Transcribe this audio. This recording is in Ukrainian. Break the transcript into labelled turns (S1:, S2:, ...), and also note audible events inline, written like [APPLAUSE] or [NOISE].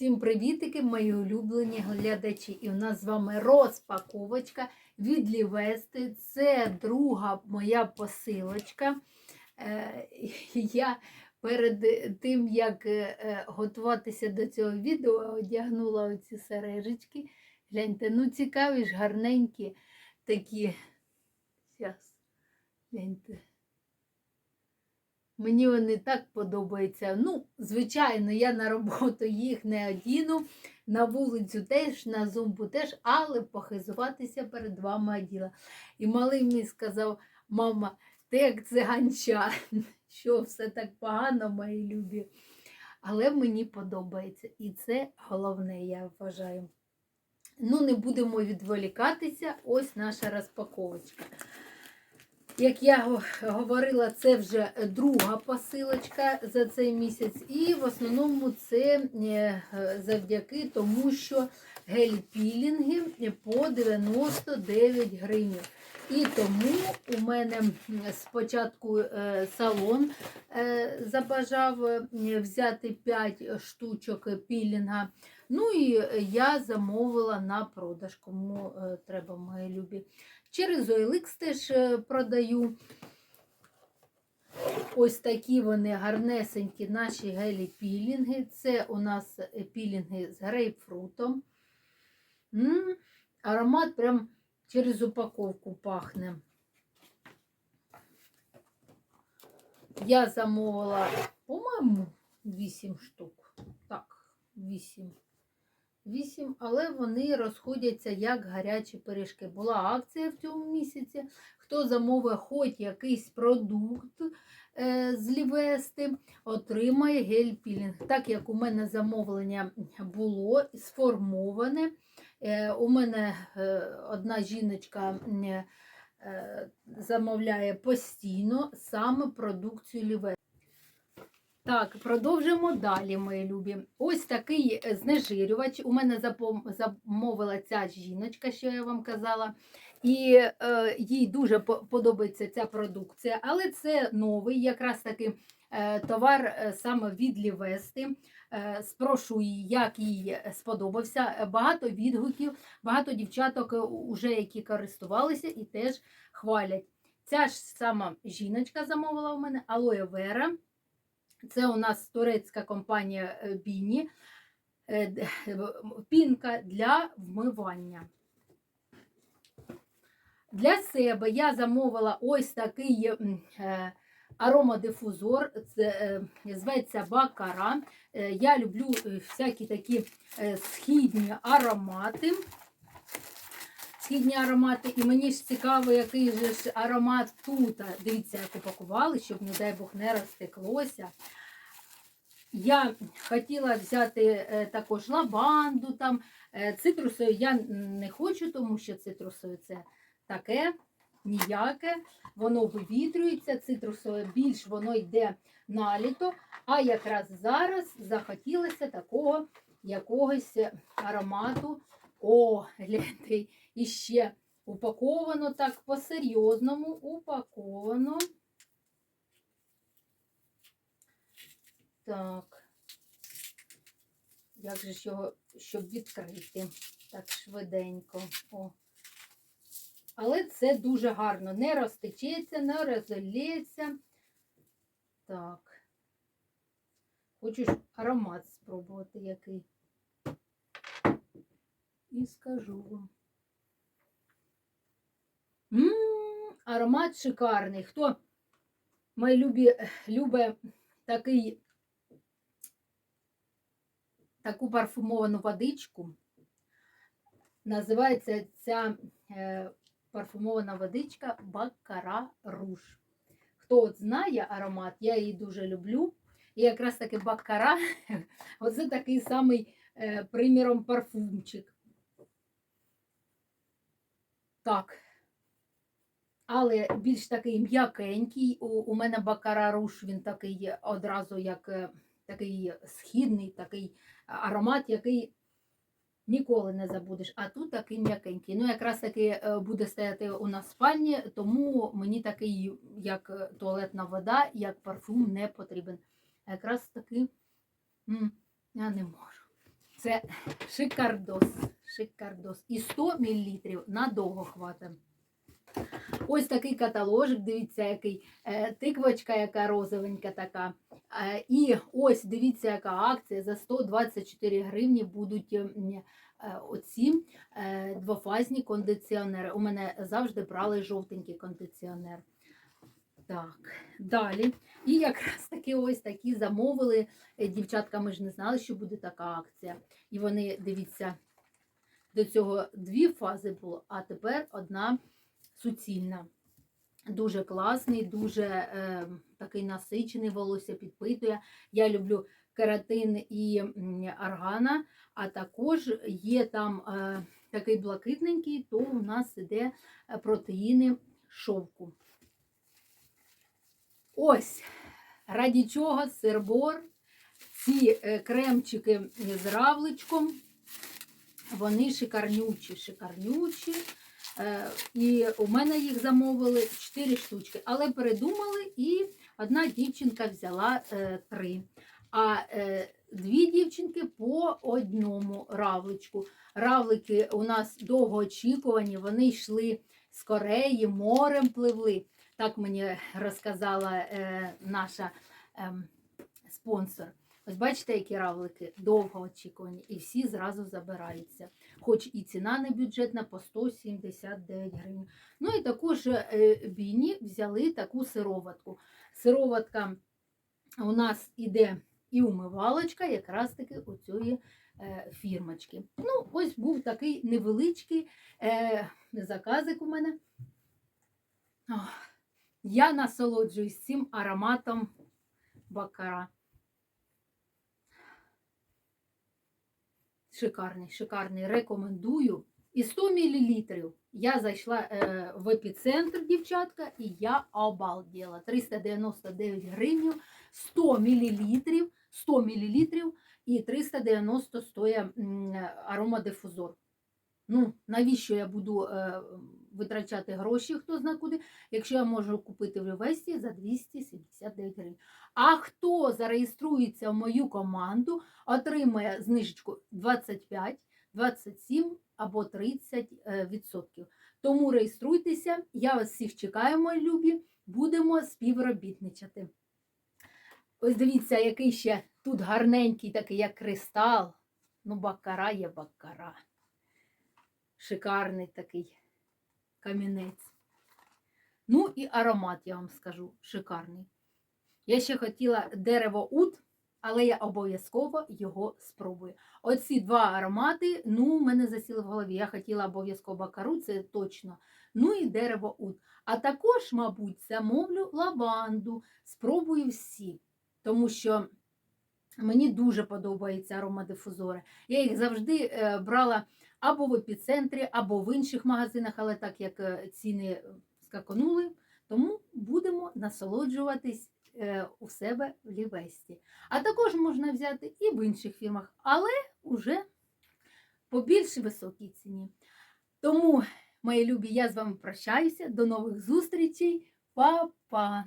S1: Всім привітики, мої улюблені глядачі. І у нас з вами розпаковочка від Лівести. Це друга моя посилочка. Е, Я перед тим, як е, готуватися до цього відео, одягнула оці сережечки. Гляньте, ну цікаві ж, гарненькі такі. Зараз, гляньте. Мені вони так подобаються. Ну, звичайно, я на роботу їх не одіну, на вулицю теж, на зумбу теж, але похизуватися перед вами оділа. І малий мені сказав, мама, ти як циганча, [LAUGHS] що все так погано, мої любі. Але мені подобається. І це головне, я вважаю. Ну, не будемо відволікатися. Ось наша розпаковочка. Як я говорила, це вже друга посилочка за цей місяць, і в основному це е, завдяки тому, що гель-пілінги по 99 гривень. І тому у мене спочатку е, салон е, забажав взяти 5 штучок пілінга. Ну і я замовила на продаж, кому е, треба мої любі. Через OLX теж е, продаю. Ось такі вони гарнесенькі наші гелі-пілінги. Це у нас е, пілінги з грейпфрутом. М, Аромат прям через упаковку пахне. Я замовила, по-моєму, 8 штук. Так, 8. 8, але вони розходяться як гарячі пиріжки. Була акція в цьому місяці. Хто замовив хоч якийсь продукт е, з Лівести, отримає гель-пілінг. Так як у мене замовлення було сформоване, е, у мене е, одна жіночка замовляє постійно саме продукцію Лівести. Так, продовжимо далі, мої любі. Ось такий е, знежирювач. У мене замовила ця жіночка, що я вам казала. І е, їй дуже подобається ця продукція, але це новий якраз таки е, товар е, саме від Лівести. Е, спрошу її, як їй сподобався. Е, Багато відгуків, багато дівчаток, уже які користувалися і теж хвалять. Ця ж сама жіночка замовила у мене алоє вера. Це у нас турецька компанія е, Біні. Е, в- Пінка для вмивання. Для себе я замовила ось такий е, аромадифузор. Це е, зветься Бакара. Е, Я люблю е, всякі такі е, східні аромати. Східні аромати, і мені ж цікаво, який же ж аромат тут. Дивіться, як упакували, щоб, не дай Бог, не розтеклося. Я хотіла взяти е, також лаванду, там, е, цитрусові я не хочу, тому що цитрусове це таке ніяке, воно вивітрюється, цитрусове більш воно йде на літо, а якраз зараз захотілося такого якогось аромату. О, гляньте, іще упаковано так по-серйозному, упаковано. Так. Як же його, щоб відкрити так швиденько. О. Але це дуже гарно. Не розтечеться, не розолється. Так. Хочу ж аромат спробувати який. І скажу вам. М, аромат шикарний. Хто мої любі, любить такий, таку парфумовану водичку, називається ця е, парфумована водичка Бакара Руж. Хто от знає аромат, я її дуже люблю. І якраз таки Бакара, [LAUGHS] оце такий самий е, приміром парфумчик. Так. Але більш такий м'якенький. У, у мене Бакара Руш, він такий одразу як е, такий східний, такий аромат, який ніколи не забудеш. А тут такий м'якенький. Ну, якраз таки е, буде стояти у нас в спальні, тому мені такий, як е, туалетна вода, як парфум не потрібен. А якраз таки я не можу. Це шикардос. Шикардос. І 100 мл надовго хватить. Ось такий каталожик, дивіться, який е, тиквочка, яка розовенька така. Е, І ось дивіться, яка акція. За 124 гривні будуть е, оці двофазні кондиціонери. У мене завжди брали жовтенький кондиціонер. Так, далі. І якраз таки ось такі замовили. Е, Дівчатка, ми ж не знали, що буде така акція. І вони, дивіться, до цього дві фази було, а тепер одна суцільна. Дуже класний, дуже е, такий насичений, волосся підпитує. Я люблю кератин і аргана, а також є там е, такий блакитненький, то у нас іде е, протеїни шовку. Ось, раді чого сирбор, ці е, кремчики з равличком, вони шикарнючі, шикарнючі. Е, І у мене їх замовили 4 штучки, але передумали, і одна дівчинка взяла е, 3. А е, дві дівчинки по одному равличку. Равлики у нас довгоочікувані, вони йшли з Кореї, морем пливли. Так мені розказала е, наша ем, спонсор. Ось бачите, які равлики довго очікувані, і всі зразу забираються. Хоч і ціна не бюджетна по 179 гривень. Ну і також е, бійні взяли таку сироватку. Сироватка у нас іде і умивалочка, якраз таки у цієї е, фірмочки. Ну, ось був такий невеличкий е, заказик у мене. Ох, я насолоджуюсь цим ароматом бакара. Шикарний, шикарний. Рекомендую. І 100 мл. Я зайшла е, в епіцентр, дівчатка, і я обалдела. 399 гривень, 100 мл, 100 мл і 390 стоїть аромадифузор. Ну, навіщо я буду е, витрачати гроші, хто зна куди, якщо я можу купити в Лівесті за 279 гривень. А хто зареєструється в мою команду, отримає знижечку 25, 27 або 30 е, відсотків. Тому реєструйтеся, я вас всіх чекаю, мої любі, будемо співробітничати. Ось дивіться, який ще тут гарненький, такий як кристал. Ну, бакара є бакара. Шикарний такий камінець. Ну і аромат, я вам скажу, шикарний. Я ще хотіла дерево ут, але я обов'язково його спробую. Оці два аромати, ну, мене засіли в голові. Я хотіла обов'язково бакару, це точно. Ну і дерево ут. А також, мабуть, замовлю лаванду. Спробую всі, тому що мені дуже подобаються аромадифузори. Я їх завжди е, брала або в епіцентрі, або в інших магазинах, але так як е, ціни скаконули, тому будемо насолоджуватись е, у себе в Лівесті. А також можна взяти і в інших фірмах, але уже по більш високій ціні. Тому, мої любі, я з вами прощаюся. До нових зустрічей. Па-па!